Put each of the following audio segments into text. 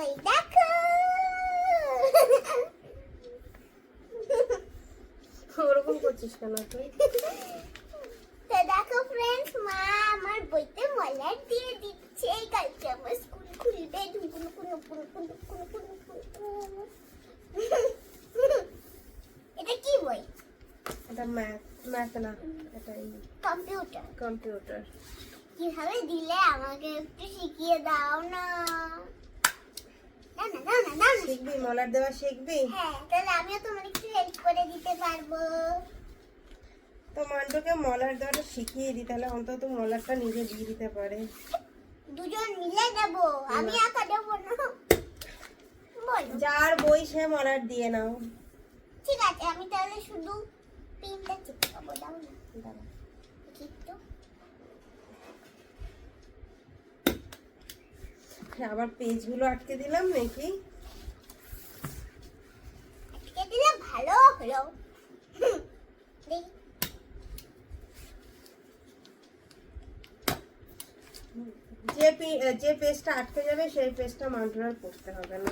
ওই দেখো ওরকম করছিস কেন তুই তো দেখো ফ্রেন্ডস মা আমার বইতে মলার দিয়ে দিচ্ছে। কালকে আমার স্কুল খুলবে। ঢুকুন কুনু কুনু কুনু কুনু কুনু কুনু এটা কি বই? এটা ম্যাথ ম্যাথ না এটা কম্পিউটার কম্পিউটার কীভাবে দিলে আমাকে একটু শিখিয়ে দাও না দাও না দাও না দাও না শিখবি মলার দেওয়া শিখবি? হ্যাঁ তাহলে আমিও তোমার একটু হেল্প করে দিতে পারব। তো মান্টুকে মলার দেওয়াটা শিখিয়ে দিই তাহলে অন্তত মলারটা নিজে দিয়ে দিতে পারে। দুজন মিলে দেবো আমি একা দেবো না। যার বই সে মলার দিয়ে নাও। ঠিক আছে আমি তাহলে শুধু পিনটা চিপকাবো দাও না। দেখি আবার পেজগুলো আটকে দিলাম নাকি? ভালো হলো যে যে পেজটা আটকে যাবে সেই পেজটা মান্টুর আর পড়তে হবে না।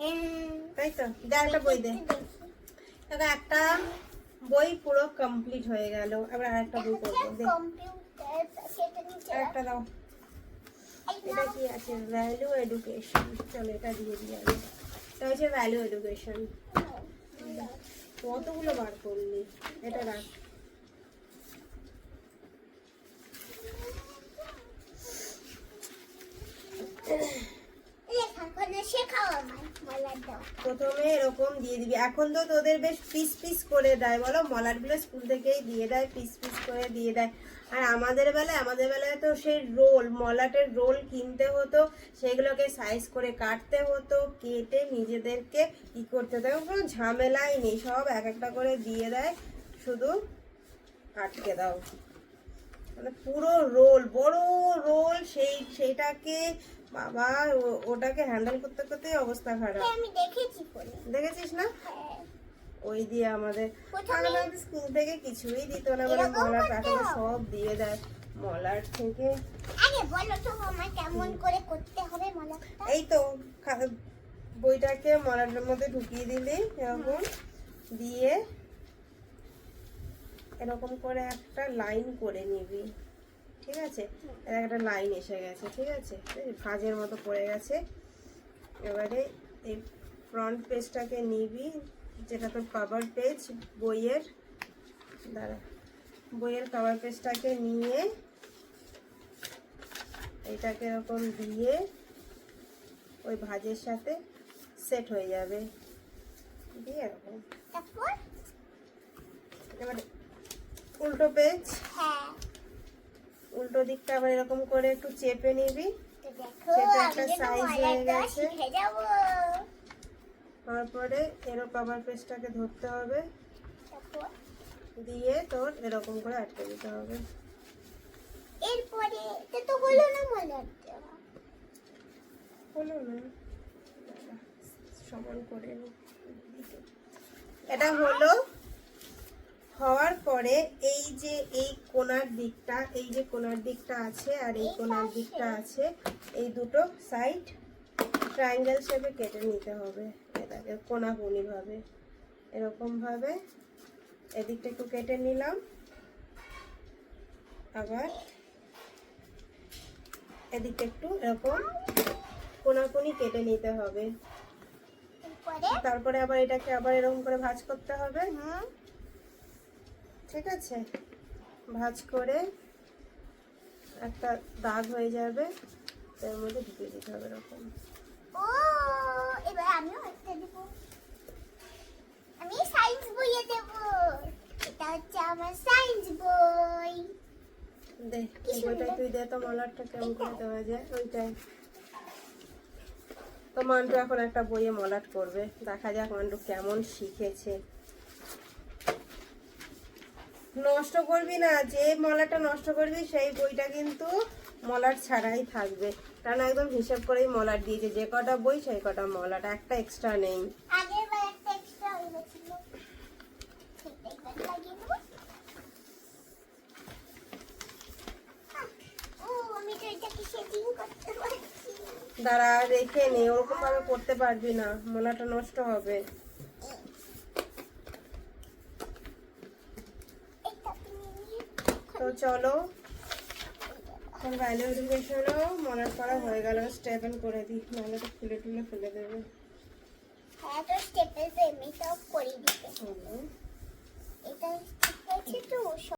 হুম, তাই তো? দে একটা বই দে। দেখি, দেখি। একটা বই পুরো কমপ্লিট হয়ে গেল। এবার আরেকটা বই করব দে। আরেকটা দাও। এটা কি আছে? ভ্যালু এডুকেশন চলো এটা দিয়ে দিই আমি। এটা হচ্ছে ভ্যালু এডুকেশন কতগুলো বার করলি? এটা রাখ লেখাপড়া শেখাও আমায় মলার দাও প্রথমে এরকম দিয়ে দিবি। এখন তো তোদের বেশ পিস পিস করে দেয়, বলো? মলারগুলো স্কুল থেকেই দিয়ে দেয়, পিস পিস করে দিয়ে দেয়। আর আমাদের বেলায় আমাদের বেলায় তো সেই রোল, মলাটের রোল কিনতে হতো, সেগুলোকে সাইজ করে কাটতে হতো, কেটে নিজেদেরকে ই করতে হতো? কোনো ঝামেলাই নেই, সব এক একটা করে দিয়ে দেয়, শুধু আটকে দাও। মানে পুরো রোল, বড় রোল সেই, সেইটাকে বাবা ওটাকে হ্যান্ডেল করতে করতে অবস্থা খারাপ। হ্যাঁ, আমি দেখেছি দেখেছিস না? হ্যাঁ। ওই দিয়ে আমাদের আমাদের স্কুল থেকে কিছুই দিত না মানে মলার হয়? সব দিয়ে দেয়। মলার থেকে আগে বলো তো আমার কেমন করে করতে হবে মলারটা? এই তো বইটাকে মলাটার মধ্যে ঢুকিয়ে দিলি এরকম। দিয়ে এরকম করে একটা লাইন করে নিবি। ঠিক আছে? এর একটা লাইন এসে গেছে ঠিক আছে? ভাঁজের মতো পড়ে গেছে। এবারে এই ফ্রন্ট পেজটাকে নিবি যেটা তোর কভার পেজ বইয়ের। দাঁড়া বইয়ের কভার পেজটাকে নিয়ে এটাকে এরকম দিয়ে ওই ভাজের সাথে সেট হয়ে যাবে। দিয়ে এরকম। এবার উল্টো পেজ হ্যাঁ। উল্টো দিকটা আবার এরকম করে একটু চেপে নিবি। একটা size হয়ে গেছে। তারপরে এরও কভার পেজটাকে ধরতে হবে। দিয়ে তোর এরকম করে আটকে দিতে হবে। এরপরে এটা তো হলো না মলারটা হলো না। সমান করে এটা হলো হওয়ার পরে এই যে এই কোনার দিকটা এই যে কোনার দিকটা আছে আর এই কোনার দিকটা আছে এই দুটো সাইড ট্রায়াঙ্গেল শেপে কেটে নিতে হবে। এটাকে কোনাকুনি ভাবে এরকম ভাবে এদিকটা একটু কেটে নিলাম। আবার এদিকটা একটু এরকম কোনাকুনি কেটে নিতে হবে। তারপরে আবার এটাকে আবার এরকম করে ভাঁজ করতে হবে। হুম। ঠিক আছে? ভাঁজ করে একটা দাগ হয়ে যাবে এর মধ্যে ঢুকিয়ে দিতে হবে এরকম। ও এবার আমিও একটা দেবো। আমি সায়েন্স বইয়ে দেব। এটা হচ্ছে আমার সায়েন্স বই। দে। বইটাই তুই দে তো মলারটা কেমন করে দেওয়া যায়? ওইটাই। তো মান্টু এখন একটা বইয়ে মলাট করবে। দেখা যাক মান্টু কেমন শিখেছে। নষ্ট করবি না যে মলাটা নষ্ট করবি সেই বইটা কিন্তু মলার ছাড়াই থাকবে। কারণ একদম হিসাব করেই মলার দিয়েছে যে কটা বই সেই কটা মলাটা একটা এক্সট্রা নেই। দাঁড়া রেখে নে ওরকম ভাবে করতে পারবি না মলাটা নষ্ট হবে এটা তুমি নিয়ে তো চলো এখন ভ্যালু এডুকেশনও মনে করা হয়ে গেল স্টেপেন করে দিই নাহলে তো খুলে টুলে ফেলে দেবে। হ্যাঁ তো স্টেপের এমনিটাও করে দিতে। এটা ঠিক আছে তো